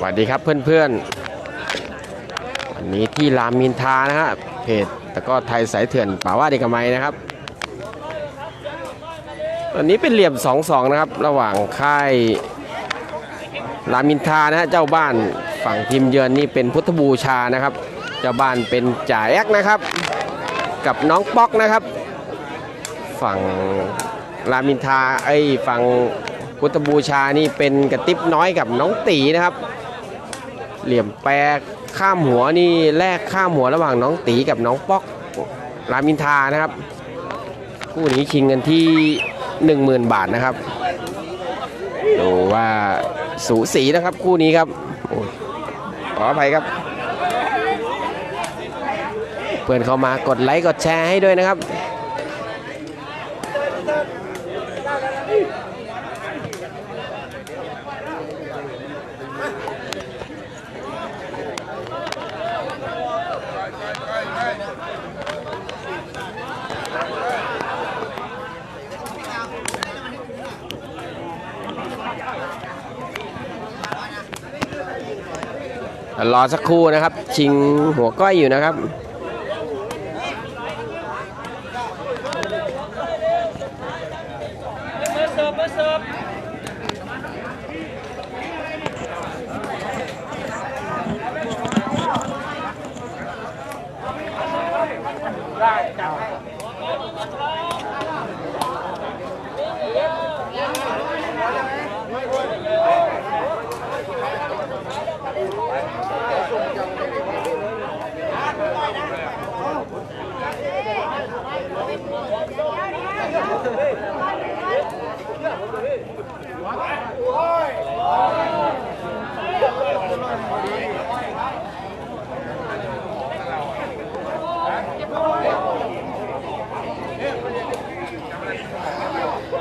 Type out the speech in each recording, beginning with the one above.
สวัสดีครับเพื่อนๆวันนี้ที่รามมินทานะฮะเพจตะก้อไทยสายเถื่อนป่าว่าเด็กไม้นะครับวันนี้เป็นเหลี่ยม2-2นะครับ ระหว่างค่ายรามินทานะฮะเจ้าบ้านฝั่งทีมเยือนนี่เป็นพุทธบูชานะครับ เจ้าบ้านเป็นจ่าแอกนะครับ กับน้องป๊อกนะครับ ฝั่งรามอินทาไอ้ฝั่งพุทธบูชานี่เป็นกระติบน้อยกับน้องตีนะครับ เหลี่ยมแปรข้ามหัวนี่แลกข้ามหัวระหว่างน้องตีกับน้องป๊อกรามอินทานะครับคู่นี้ชิงกันที่ 10,000 บาทนะครับดูว่าสูสีนะครับคู่นี้ครับอขออภัยครับ เพื่อนเข้ามากดไลค์กดแชร์ให้ด้วยนะครับ รอสักครู่นะครับ ชิงหัวก้อยอยู่นะครับหั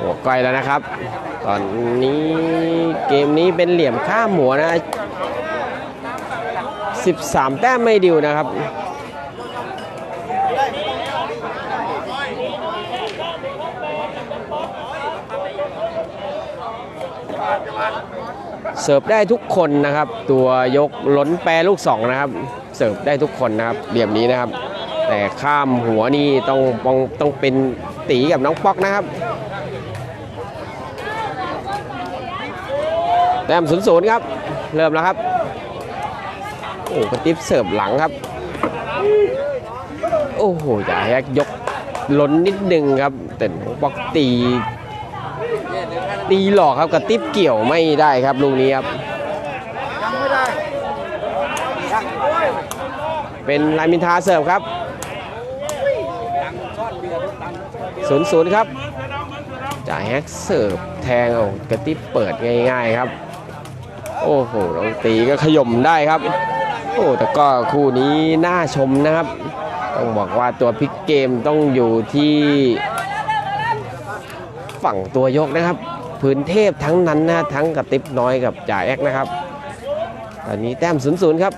วก้อยแล้วนะครับ ตอนนี้เกมนี้เป็นเหลี่ยมข้ามหัวนะ 13 แต้มไม่ดิวนะครับ เสิร์ฟได้ทุกคนนะครับ ตัวยกล้นแปรลูกสองนะครับ เสิร์ฟได้ทุกคนนะครับเหลี่ยมนี้นะครับ แต่ข้ามหัวนี่ต้องต้องต้องเป็นตีกับน้องป๊อกนะครับแต้มศูนย์ศูนย์ครับ เริ่มแล้วครับ โอ้กระติบเสิร์ฟหลังครับ โอ้โหจ่าแฮกยกล้นนิดนึงครับ แต่น้อกตีตีหลอกครับกระติบเกี่ยวไม่ได้ครับลูกนี้ครับยังไม่ได้เป็นลายมินทาเสิร์ฟครับศูนย์ศูนย์ครับจ่ายแฮกเสิร์ฟแทงเอากระติบเปิดง่ายๆครับ โอ้โหน้องตีก็ขย่มได้ครับ โอ้แต่ก็คู่นี้น่าชมนะครับ ต้องบอกว่าตัวพลิกเกมต้องอยู่ที่ฝั่งตัวยกนะครับ พื้นเทพทั้งนั้นนะทั้งกระติบน้อยกับจ่าแอกนะครับ ตอนนี้แต้มศูนย์ศูนย์ครับ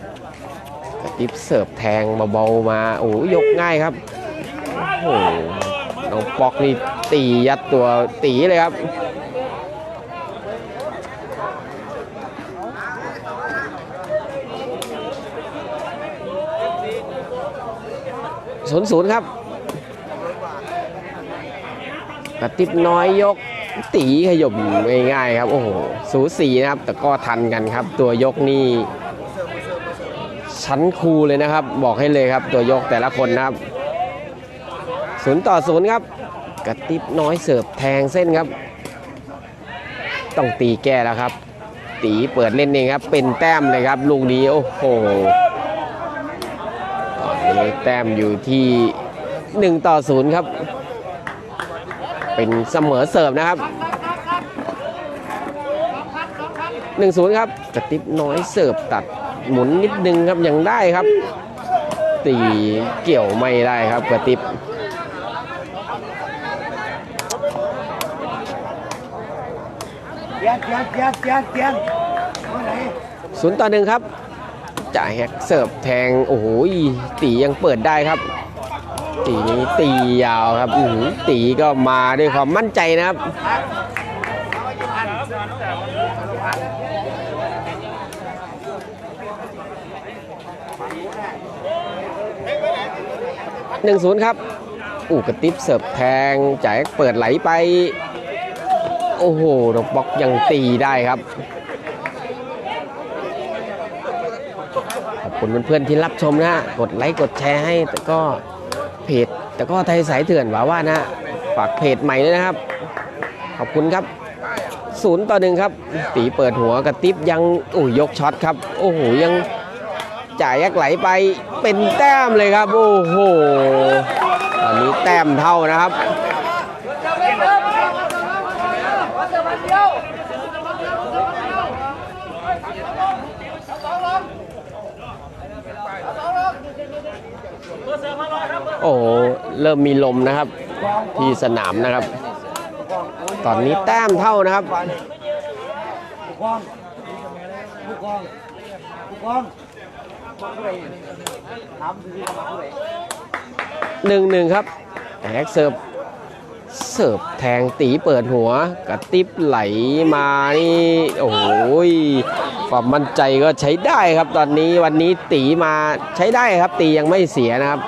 กระติบเสิร์ฟแทงเบาๆมาโอ้ยกง่ายครับโอ้โหน้องปอกนี่ตียัดตัวตีเลยครับ ศูนย์ศูนย์ครับกระติบน้อยยกตีขยมง่ายๆครับ โอ้โหสูสีนะครับ แต่ก็ทันกันครับ ตัวยกนี่ชั้นครูเลยนะครับ บอกให้เลยครับ ตัวยกแต่ละคนนะครับศูนย์ต่อศูนย์ครับ กระติบน้อยเสิร์ฟแทงเส้นครับ ต้องตีแก้แล้วครับ ตีเปิดเล่นเองครับ เป็นแต้มเลยครับ ลูกนี้โอ้โห แต้มอยู่ที่ 1 ต่อ 0 ครับ เป็นเสมอเสิร์ฟนะครับ 1-0 ครับกระติบน้อยเสิร์ฟตัดหมุนนิดนึงครับยังได้ครับ ตีเกี่ยวไม่ได้ครับกระติบเปลี่ยนเปลี่ยนเปลี่ยนเปลี่ยนเปลี่ยนศูนย์ต่อหนึ่งครับ จ่ายแฮกเสิร์ฟแทงโอ้โหตียังเปิดได้ครับ ตีนี้ตียาวครับอืตีก็มาด้วยความมั่นใจนะครับหนึ่งศูนย์ครับอู้กระติบเสิร์ฟแทงจ่ายเปิดไหลไป โอ้โหดอกบล็อกยังตีได้ครับ ขอบ คุณเพื่อนๆที่รับชมนะฮะกดไลค์กดแชร์ให้แต่ก็เพจแต่ก็ไทยสายเถื่อนว่าว่านะฮะฝากเพจใหม่ด้วยนะครับ ขอบคุณครับศูนย์ต่อหนึ่งครับ ตีเปิดหัวกระติบยังโอ้ยยกช็อตครับ โอ้โหยังจ่ายยักไหลไปเป็นแต้มเลยครับ โอ้โหตอนนี้แต้มเท่านะครับ โอ้เริ่มมีลมนะครับ ที่สนามนะครับ ตอนนี้แต้มเท่านะครับกองผู้กองผู้กองหนึ่งหนึ่งครับแอกเสิร์ฟเสิร์ฟแทงตีเปิดหัวกระติบไหลมานี่โอ้โหย ความมั่นใจก็ใช้ได้ครับตอนนี้วันนี้ตีมาใช้ได้ครับ ตียังไม่เสียนะครับ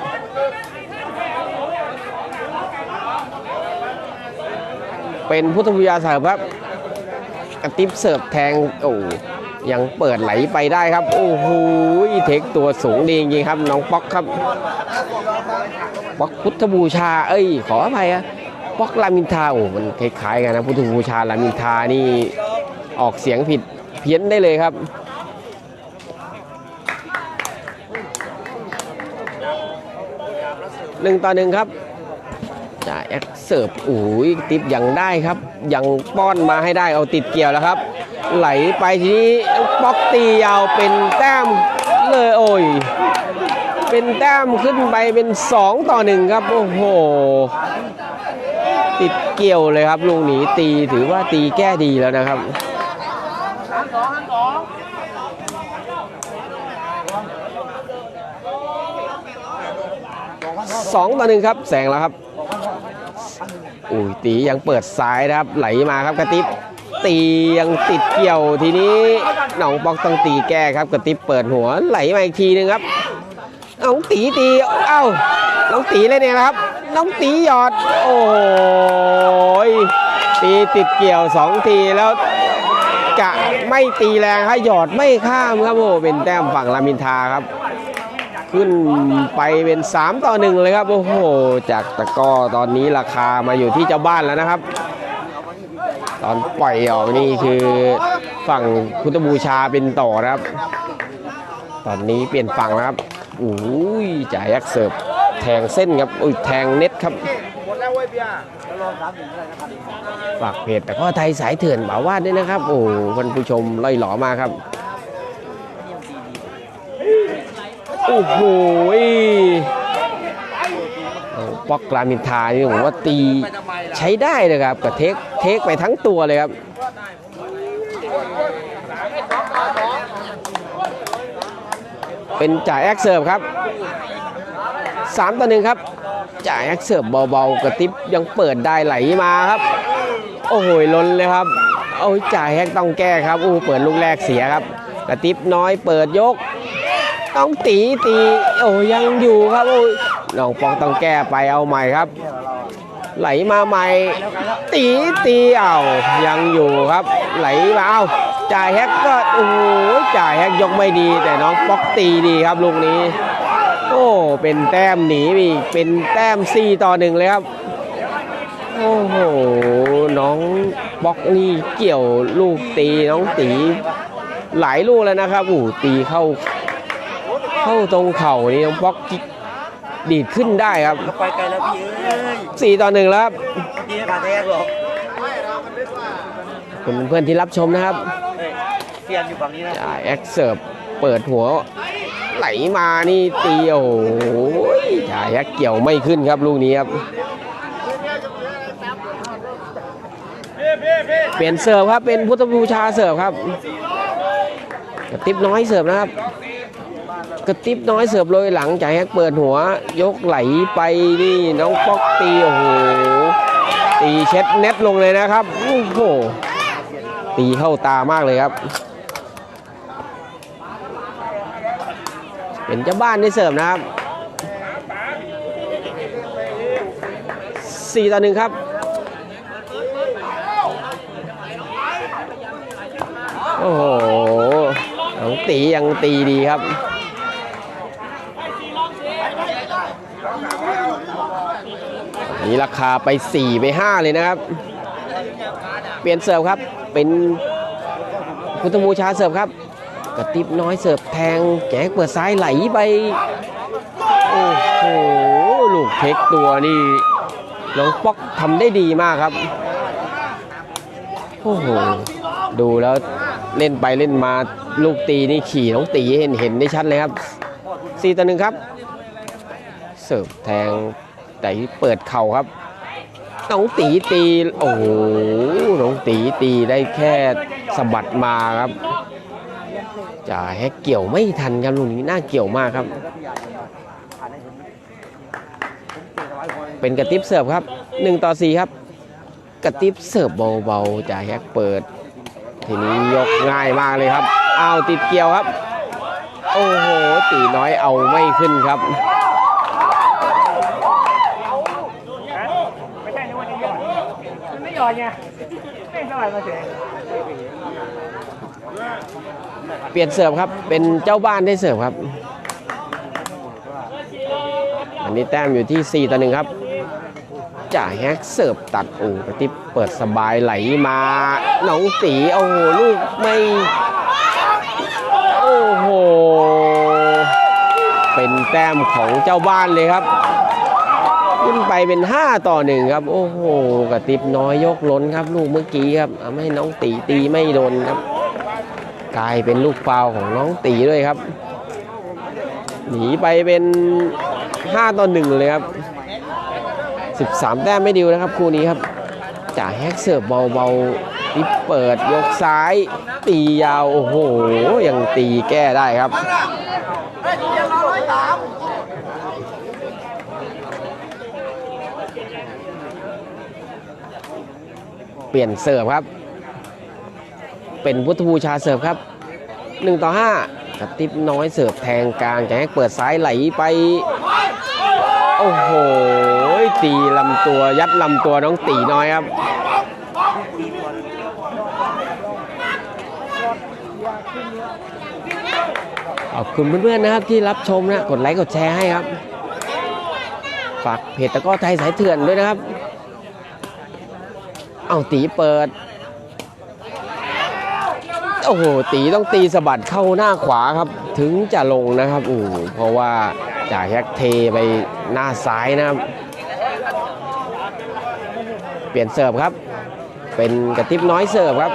เป็นพุทธวิทยาเสิร์ฟครับกระติบเสิร์ฟแทงโอ้ยังเปิดไหลไปได้ครับ โอ้โหเทคตัวสูงดีจริงๆครับ น้องป๊อกครับป๊อกพุทธบูชา เอ้ย ขออภัยอะป๊อกรามินทาโอ้มันคล้ายๆกันนะพุทธบูชารามินทานี่ออกเสียงผิด เพี้ยนได้เลยครับหนึ่งต่อหนึ่งครับจ่าแอคเสิร์ฟอุ้ยติปยังได้ครับ ยังป้อนมาให้ได้เอาติดเกี่ยวแล้วครับ ไหลไปทีนี้ป๊อกตียาวเป็นแต้มเลยโอ้ยเป็นแต้มขึ้นไปเป็น 2 ต่อ 1 ครับ โอ้โห ติดเกี่ยวเลยครับลุงหนีตีถือว่าตีแก้ดีแล้วนะครับ สองต่อหนึ่งครับแสงแล้วครับอุ้ยตียังเปิดซ้ายนะครับ ไหลมาครับกระติบตียังติดเกี่ยวทีนี้หนองปอกต้องตีแก้ครับกระติบเปิดหัวไหลมาอีกทีนึงครับน้องตีตีเอ้าน้องตีเลยเนี่ยนะครับ น้องตีหยอด โอ้ยตีติดเกี่ยวสองทีแล้ว ไม่ตีแรงครับหยอดไม่ข้ามครับโอ้เป็นแต้มฝั่งรามินทาครับ ขึ้นไปเป็น 3 ต่อ 1 เลยครับโอ้โหจากตะก้อตอนนี้ราคามาอยู่ที่เจ้าบ้านแล้วนะครับ ตอนปล่อยออกนี่คือฝั่งพุทธบูชาเป็นต่อครับ ตอนนี้เปลี่ยนฝั่งแล้วครับอุ้ยจ่ายักเสิร์ฟแทงเส้นครับอุ้ยแทงเน็ตครับ หมดแล้วเว้ยเบียร์รอสามหนึ่งอะไรนะครับฝากเพจแต่ก็ไทยสายเถื่อนบ่าวาดด้วยนะครับ โอ้ท่านผู้ชมล่อยหล่อมาครับ โอ้โหเอาป๊อกกรามินทานี่ผมว่าตีใช้ได้เลยครับกับเทคเทคไปทั้งตัวเลยครับเป็นจ่ายแอคเซิร์ฟครับ 3 ต่อหนึ่งครับ จ่ายแอคเซิร์ฟเบาๆกระติบยังเปิดได้ไหลมาครับ โอ้โหล้นเลยครับโอ้ยจ่ายแฮกต้องแก้ครับอู้เปิดลูกแรกเสียครับ กระติบน้อยเปิดยก ต้องตีตีโอ้ยังอยู่ครับโอ้ยน้องปองต้องแก้ไปเอาใหม่ครับ ไหลมาใหม่ ตีตีเอายังอยู่ครับ ไหลมาเอาจ่ายแฮกก็โอ้โหจ่ายแฮกยกไม่ดี แต่น้องป๊อกตีดีครับลูกนี้ โอ้เป็นแต้มหนีอีกเป็นแต้ม4ต่อหนึ่งเลยครับ โอ้โหน้องบล็อกนี่เกี่ยวลูกตีน้องตีหลายลูกแล้วนะครับอู้ตีเข้า เข้าตรงเข่านี่น้องบล็อกกิ๊กดีดขึ้นได้ครับไปไกลแล้วพี่เอ้ยสี่ต่อหนึ่งแล้วครับพี่ขาแทงหรอกคุณเพื่อนๆที่รับชมนะครับเฮ้ยเซียนอยู่ฝั่งนี้นะจ่ายแอคเซิร์ฟเปิดหัว ไหลมานี่ตีโอ้โหจ่ายแอคเกี่ยวไม่ขึ้นครับลูกนี้ครับ เปลี่ยนเสิร์ฟครับเป็นพุทธบูชาเสิร์ฟครับ กระติบน้อยเสิร์ฟนะครับ กระติบน้อยเสิร์ฟเลยหลังจากแฮกเปิดหัว ยกไหลไปนี่น้องป๊อกตีโอ้โหตีเช็ดเน็ตลงเลยนะครับโอ้โหตีเข้าตามากเลยครับ เป็นเจ้าบ้านได้เสิร์ฟนะครับสี่ต่อหนึ่งครับโอ้โหน้องตียังตีดีครับ นี่ราคาไป 4 ไป 5 เลยนะครับ เปลี่ยนเสิร์ฟครับ เป็นพุทธบูชาเสิร์ฟครับ กระติบน้อยเสิร์ฟแทงแกงเปิดซ้ายไหลไป โอ้โห ลูกเทคตัวนี่น้องป๊อกทำได้ดีมากครับ โอ้โห ดูแล้วเล่นไปเล่นมาลูกตีนี่ขี่น้องตีเห็นเห็นได้ชัดเลยครับ4ต่อหนึ่งครับ เสิร์ฟแทงแต่เปิดเข่าครับน้องตีตี โอ้โหน้องตีตีได้แค่สะบัดมาครับ จ่าแฮกเกี่ยวไม่ทันครับลูกนี้น่าเกี่ยวมากครับ เป็นกระติบเสิร์ฟครับ1ต่อ4ครับ กระติบเสิร์ฟเบาๆจ่าแฮกเปิด ทีนี้ยกง่ายมากเลยครับอ้าวติดเกี่ยวครับ โอ้โหตีน้อยเอาไม่ขึ้นครับไม่ใช่นึกว่าจะหยอดมันไม่ยอดไงไม่สบายมาเฉย เปลี่ยนเสิร์ฟครับ เป็นเจ้าบ้านได้เสิร์ฟครับ อันนี้แต้มอยู่ที่ 4 ต่อหนึ่งครับจ่าแฮกเสิร์ฟตัดโอ้กระติบเปิดสบายไหลมาน้องตีโอ้โหลูกไม่โอ้โห เป็นแต้มของเจ้าบ้านเลยครับ ขึ้นไปเป็น 5 ต่อหนึ่งครับ โอ้โหกระติบน้อยยกล้นครับ ลูกเมื่อกี้ครับทำให้น้องตีตีไม่โดนครับ กลายเป็นลูกฟาวของน้องตีด้วยครับ หนีไปเป็น 5ต่อ1เลยครับ 13 แต้มไม่ดิวนะครับคู่นี้ครับจ่าแฮกเสิร์ฟเบาๆที่เปิดยกซ้าย ตียาว โอ้โห ยังตีแก้ได้ครับเปลี่ยนเสิร์ฟครับ เป็นพุทธบูชาเสิร์ฟครับ1ต่อ5กระติบน้อยเสิร์ฟแทงกลางแกเปิดซ้ายไหลไป โอ้โห ตีลำตัวยัดลำตัวน้องตีน้อยครับขอบคุณเพื่อนๆนะครับที่รับชมนะกดไลค์กดแชร์ให้ครับ ฝากเพจตะก้อไทยสายเถื่อนด้วยนะครับ เอาตีเปิด โอ้โหตีต้องตีสะบัดเข้าหน้าขวาครับ ถึงจะลงนะครับโอ้โหเพราะว่าจ่าแฮกเทไปหน้าซ้ายนะครับ เปลี่ยนเสิร์ฟครับ เป็นกระติบน้อยเสิร์ฟครับ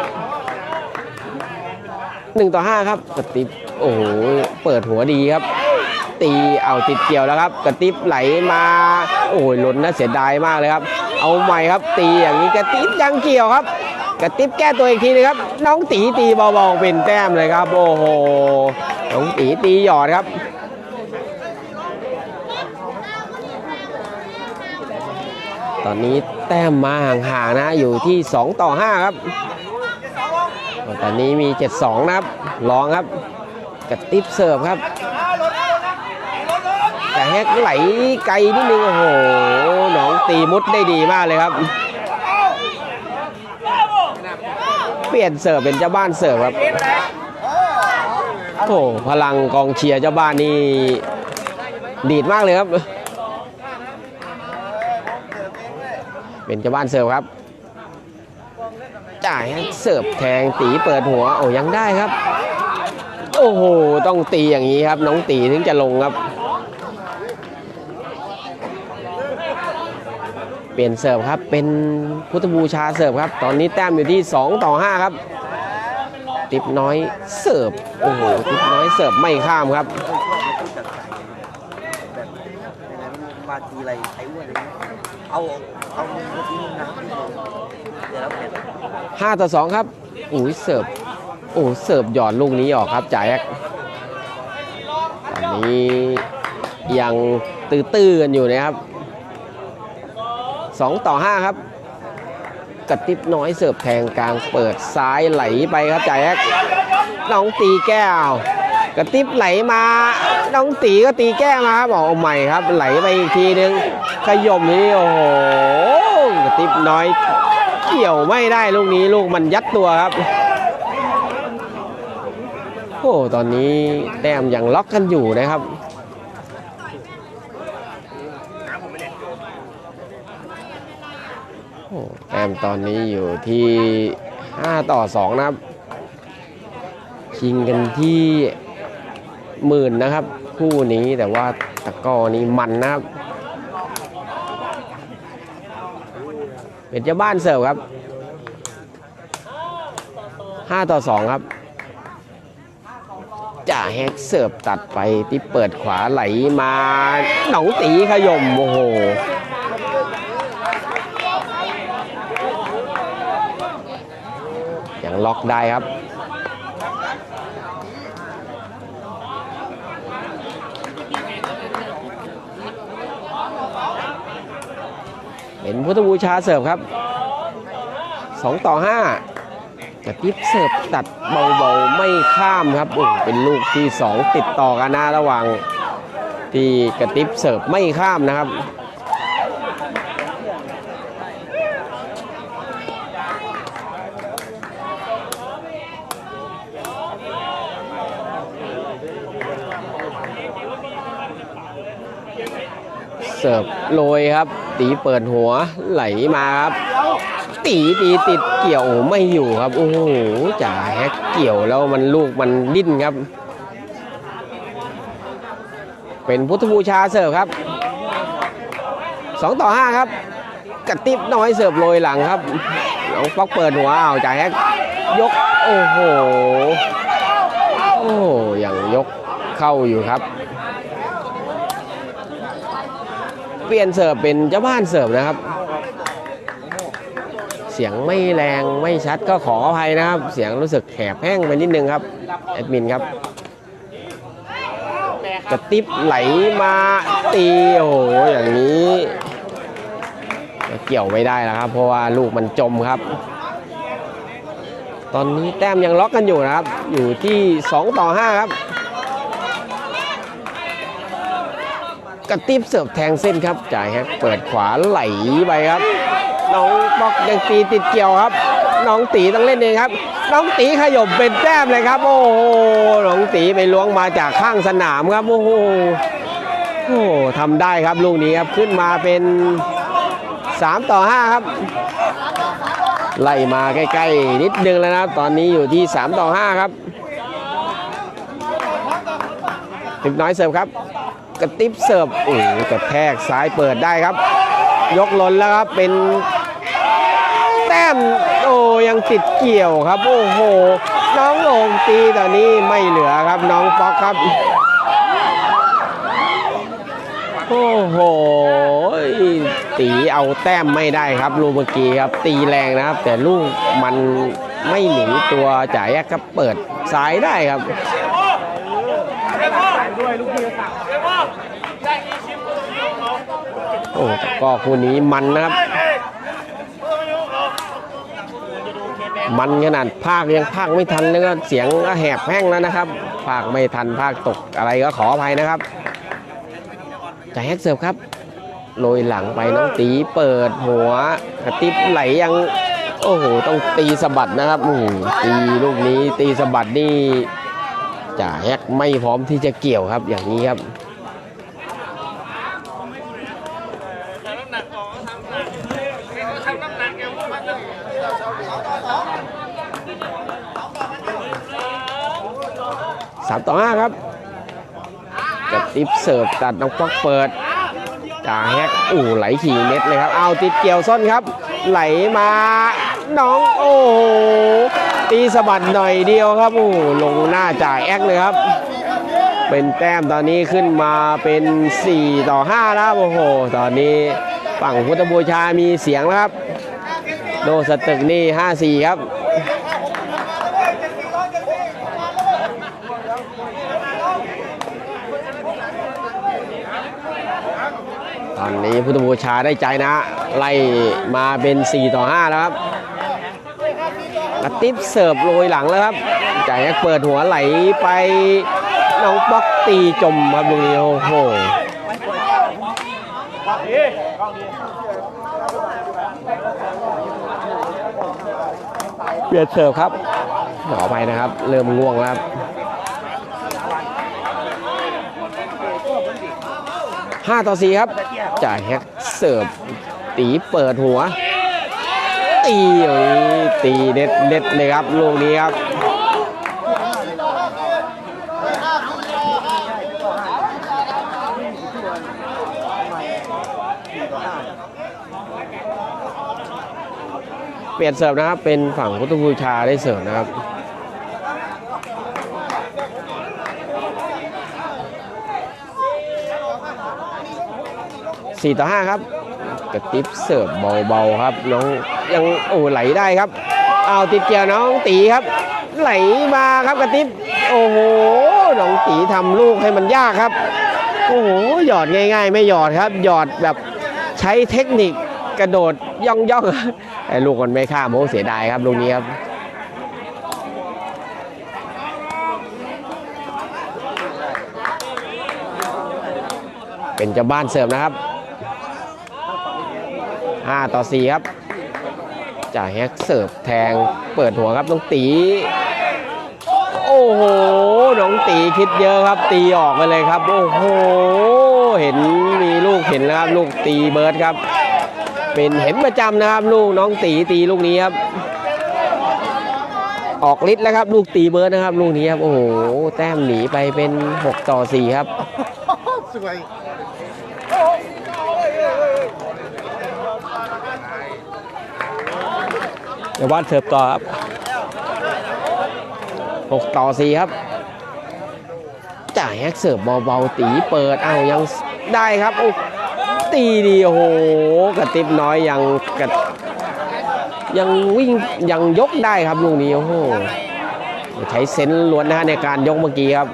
1ต่อ5ครับกระติบโอ้โหเปิดหัวดีครับ ตีเอาติดเกี่ยวแล้วครับ กระติบไหลมา โอ้ยหล่นนะเสียดายมากเลยครับ เอาใหม่ครับ ตีอย่างนี้กระติบยังเกี่ยวครับ กระติบแก้ตัวอีกทีนึงครับ น้องตีตีเบาๆเป็นแต้มเลยครับ โอ้โห น้องตีตีหยอดครับตอนนี้แต้มมาห่างๆนะอยู่ที่ 2 ต่อ 5 ครับ ตอนนี้มี 7-2 นะครับลองครับกระติบเสิร์ฟครับ แต่แฮกไหลไกลนิดนึง โอ้โหน้องตีมุดได้ดีมากเลยครับ เปลี่ยนเสิร์ฟเป็นเจ้าบ้านเสิร์ฟครับโอ้โหพลังกองเชียร์เจ้าบ้านนี่ดีดมากเลยครับ เป็นเจ้าบ้านเสิร์ฟครับ จ่ายเสิร์ฟแทงตีเปิดหัวโอ้ยังได้ครับ โอ้โหต้องตีอย่างนี้ครับ น้องตีถึงจะลงครับ เปลี่ยนเสิร์ฟครับ เป็นพุทธบูชาเสิร์ฟครับ ตอนนี้แต้มอยู่ที่ 2 ต่อ 5 ครับ ติ๊บน้อยเสิร์ฟ โอ้โห ติ๊บน้อยเสิร์ฟไม่ข้ามครับมาทีไรไอ้อ้วนเอาเอาเมื่อกี้มึงนะเดี๋ยวแล้วเปลี่ยน5ต่อ2ครับอุ้ยเสิร์ฟโอ้เสิร์ฟหยอดลูกนี้ออกครับจ่ายอกตอนนี้ยังตื้อๆกันอยู่นะครับ 2 ต่อ 5 ครับกระติบน้อยเสิร์ฟแทงกลางเปิดซ้ายไหลไปครับจ่ายแอกน้องตีแก้ว กระติบไหลมา น้องตีก็ตีแก้มาครับเอาใหม่ครับ ไหลไปอีกทีนึงขยมนี่โอ้โหกระติบน้อยเกี่ยวไม่ได้ลูกนี้ลูกมันยัดตัวครับโอ้ตอนนี้แต้มยังล็อกกันอยู่นะครับ แต้มตอนนี้อยู่ที่ 5 ต่อ 2 นะครับ ชิงกันที่หมื่นนะครับ คู่นี้แต่ว่าตะก้อนี้มันนะครับ เป็นเจ้าบ้านเสิร์ฟครับ 5 ต่อ 2 ครับจ่าแฮกเสิร์ฟตัดไปที่เปิดขวาไหลมาหนองตีขยมโอ้โห ยัง ล็อกได้ครับ เป็นพุทธบูชาเสิร์ฟครับ 2 ต่อ5กระติบเสิร์ฟตัดเบาๆ ไม่ข้ามครับโอ้เป็นลูกที่ 2 ติดต่อกันนะระหว่างที่กระติบเสิร์ฟไม่ข้ามนะครับ สิร์ฟโรยครับ ตีเปิดหัวไหลมาครับ ตีตีติดเกี่ยวไม่อยู่ครับโอ้โหจ่าแฮกเกี่ยวแล้วมันลูกมันดิ้นครับ เป็นพุทธบูชาเสิร์ฟครับ2ต่อ5ครับกระติบน้อยเสิร์ฟโรยหลังครับน้องป๊อกเปิดหัวอ้าวจ่าแฮกยกโอ้โหโอ้ยังยกเข้าอยู่ครับ เปลี่ยนเสิร์ฟเป็นเจ้าบ้านเสิร์ฟนะครับ เสียงไม่แรงไม่ชัดก็ขออภัยนะครับ เสียงรู้สึกแหบแห้งไปนิดนึงครับแอดมินครับกระติบไหลมาตีโอ้โหอย่างนี้เกี่ยวไม่ได้แล้วครับ เพราะว่าลูกมันจมครับ ตอนนี้แต้มยังล็อกกันอยู่นะครับ อยู่ที่ 2 ต่อ 5 ครับ กระติบเสิร์ฟแทงเส้นครับจ่ายฮะเปิดขวาไหลไปครับ น้องบอกยังตีติดเกี่ยวครับ น้องตีต้องเล่นเองครับ น้องตีขยบเป็นแต้มเลยครับ โอ้โหน้องตีไปล้วงมาจากข้างสนามครับโอ้โหโอ้โหทำได้ครับลูกนี้ครับขึ้นมาเป็น 3 ต่อ 5 ครับ ไล่มาใกล้ๆ นิดนึงแล้วนะครับตอนนี้อยู่ที่ 3 ต่อ 5 ครับติบน้อยเสิร์ฟครับ กระติบเสิร์ฟโอ้กระแทกซ้ายเปิดได้ครับ ยกหล่นแล้วครับเป็นแต้มโอ้ยังติดเกี่ยวครับ โอ้โห น้องโอ่งตีตอนนี้ไม่เหลือครับน้องป๊อกครับโอ้โห ตีเอาแต้มไม่ได้ครับลูกเมื่อกี้ครับ ตีแรงนะครับ แต่ลูกมันไม่หนีตัวจ่ายครับเปิดซ้ายได้ครับ โอ้ก็คู่นี้มันนะครับ มันขนาดภาคยังภาคไม่ทันแล้วก็เสียงก็แหบแห้งแล้วนะครับ ภาคไม่ทันภาคตกอะไรก็ขออภัยนะครับจ่ายแฮกเสิร์ฟครับโรยหลังไปน้องตีเปิดหัวกระติบไหลยังโอ้โหต้องตีสะบัดนะครับอืตีลูกนี้ตีสะบัดนี่จ่าแฮกไม่พร้อมที่จะเกี่ยวครับอย่างนี้ครับ สามต่อห้าครับกระติบเสิร์ฟตัดน้องป๊อกเปิดจ่าแฮกอู้ไหลขี่เน็ตเลยครับเอาติดเกี่ยวส้นครับ ไหลมาน้องโอ้โหตีสะบัดหน่อยเดียวครับโอ้ลงหน้าจ่าแอกเลยครับ เป็นแต้มตอนนี้ขึ้นมาเป็น 4 ต่อ5แล้วโอ้โห ตอนนี้ฝั่งพุทธบูชามีเสียงแล้วครับ โดสตึกนี่ 5-4 ครับ นี้พุทธบูชาได้ใจนะ ไล่มาเป็น 4 ต่อ 5 แล้วครับกระติบเสิร์ฟโรยหลังแล้วครับใจเปิดหัวไหลไปน้องป๊อกตีจมครับลูกนี้โอ้โหเปลี่ยนเสิร์ฟครับขอไปนะครับ เริ่มง่วงแล้วครับห้าต่อสี่ครับ จ่ายแฮกเสิร์ฟตีเปิดหัว ตีโอ้ยตีเด็ดเด็ดเลยครับลูกนี้ครับเปลี่ยนเสิร์ฟนะครับเป็นฝั่งพุทธบูชาได้เสิร์ฟนะครับ สี่ต่อห้าครับกระติบเสิร์ฟเบาๆครับน้องยังโอ้ไหลได้ครับเอาติดเกี่ยวน้องตีครับ ไหลมาครับกระติบโอ้โหน้องตีทำลูกให้มันยากครับ โอ้โหหยอดง่าย ๆ ไม่หยอดครับ หยอดแบบใช้เทคนิคกระโดดย่องย่องๆไอ้ลูกมันไม่ข้ามโอ้เสียดายครับลูกนี้ครับเป็นเจ้าบ้านเสิร์ฟนะครับ 5 ต่อ 4 ครับจ่าแฮกเสิร์ฟแทงเปิดหัวครับน้องตี โอ้โหน้องตีคิดเยอะครับ ตีออกไปเลยครับ โอ้โห เห็นมีลูกเห็นแล้วครับ ลูกตีเบิร์ดครับ เป็นเห็นประจำนะครับ ลูกน้องตีตีลูกนี้ครับ ออกฤทธิ์แล้วครับ ลูกตีเบิร์ดนะครับ ลูกนี้ครับ โอ้โห แต้มหนีไปเป็น 6 ต่อ 4 ครับสวย เดี๋ยววัดเสิร์ฟต่อครับ6ต่อ4ครับ จ่ายแฮกเสิร์ฟเบาๆตีเปิด เอายังได้ครับโอ้ตีดีโอ้โหกระติบน้อยยังกระยังวิ่งยังยกได้ครับลูกนี้โอ้โหใช้เซนล้วนนะฮะในการยกเมื่อกี้ครับ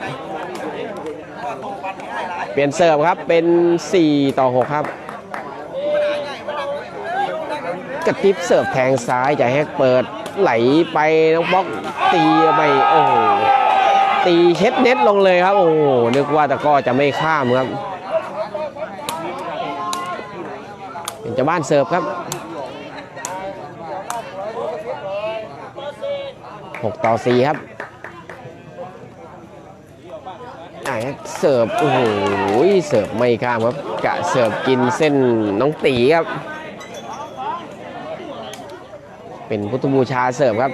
เปลี่ยนเสิร์ฟครับเป็น 4 ต่อ 6 ครับ กระติบเสิร์ฟแทงซ้ายจ่ายแฮกเปิดไหลไปน้องป๊อกตีไปโอ้โหตีเช็ดเน็ตลงเลยครับ โอ้โหนึกว่าตะก้อจะไม่ข้ามครับเป็นเจ้าบ้านเสิร์ฟครับ6ต่อ4ครับเสิร์ฟโอ้โหเสิร์ฟไม่ข้ามครับกะเสิร์ฟกินเส้นน้องตีครับ เป็นพุทธบูชาเสิร์ฟครับ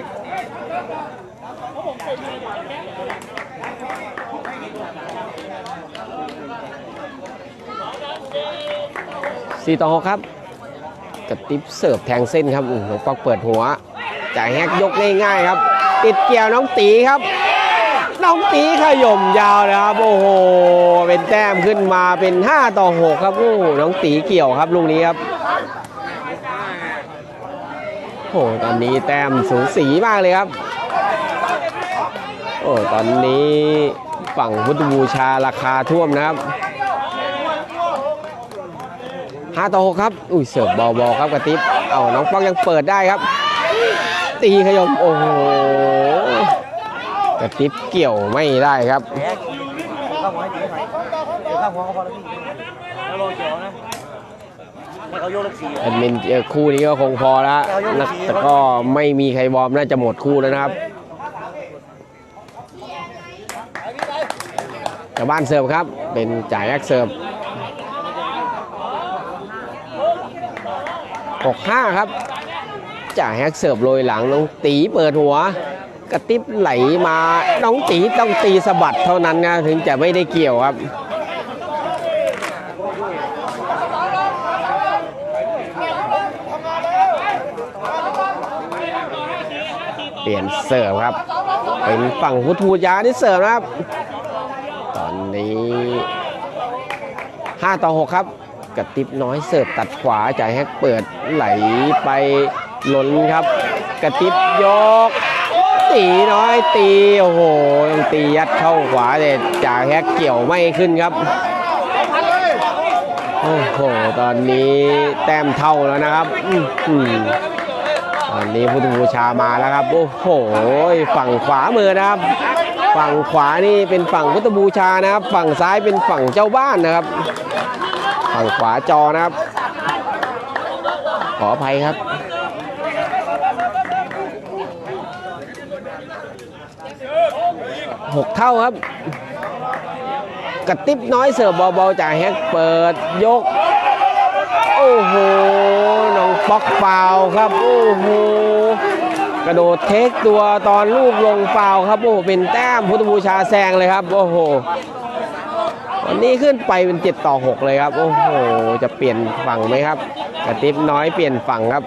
สี่ต่อหกครับกระติบเสิร์ฟแทงเส้นครับอื้อน้องปอกเปิดหัวจ่ายแฮกยกง่ายๆครับ ติดเกี่ยวน้องตีครับ น้องตีขย่มยาวนะครับโอ้โหเป็นแต้มขึ้นมาเป็น 5 ต่อ 6 ครับโอ้โหน้องตีเกี่ยวครับลูกนี้ครับ โอ้ตอนนี้แต้มสูสีมากเลยครับ โอ้ตอนนี้ฝั่งพุทธบูชาราคาท่วมนะครับ5ต่อ6ครับ อุ้ยเสิร์ฟบอลๆครับกระติบเอาน้องป้องยังเปิดได้ครับ ตีขยมโอ้โหกระติบเกี่ยวไม่ได้ครับ ให้เขายกเลขสี่แอดมินเจอคู่นี้ก็คงพอแล้วนักแต่ก็ไม่มีใครวอร์มน่าจะหมดคู่แล้วนะครับชาวบ้านเสิร์ฟครับ เป็นจ่ายแอคเสิร์ฟ6-5ครับ จ่ายแฮกเสิร์ฟโรยหลังน้องตีเปิดหัว กระติบไหลมาน้องตีต้องตีสะบัดเท่านั้นนะถึงจะไม่ได้เกี่ยวครับ ปลี่ยนเสิร์ฟครับ เป็นฝั่งพุทูยาที่เสิร์ฟนะครับ ตอนนี้ 5 ต่อ 6 ครับกระติบน้อยเสิร์ฟตัดขวาจ่ายแฮกเปิดไหลไปหล้นครับ กระติบยก ตีน้อยตี โอ้โหยังตียัดเข้าขวาแต่จ่ายแฮกเกี่ยวไม่ขึ้นครับโอ้โห ตอนนี้แต้มเท่าแล้วนะครับ อื้อหือ ตอนนี้พุทธบูชามาแล้วครับ โอ้โห ฝั่งขวามือนะครับ ฝั่งขวานี่เป็นฝั่งพุทธบูชานะครับ ฝั่งซ้ายเป็นฝั่งเจ้าบ้านนะครับ ฝั่งขวาจอนะครับ ขออภัยครับหกเท่าครับกระติบน้อยเสิร์ฟเบาๆจากแฮกเปิดยก โอ้โห น้องป๊อกเปล่าครับโอ้โหกระโดดเทคตัวตอนลูกลงเปล่าครับโอ้เป็นแต้มพุทธบูชาแซงเลยครับโอ้โหวันนี้ขึ้นไปเป็น7ต่อ6เลยครับโอ้โหจะเปลี่ยนฝั่งไหมครับกระติบน้อยเปลี่ยนฝั่งครับ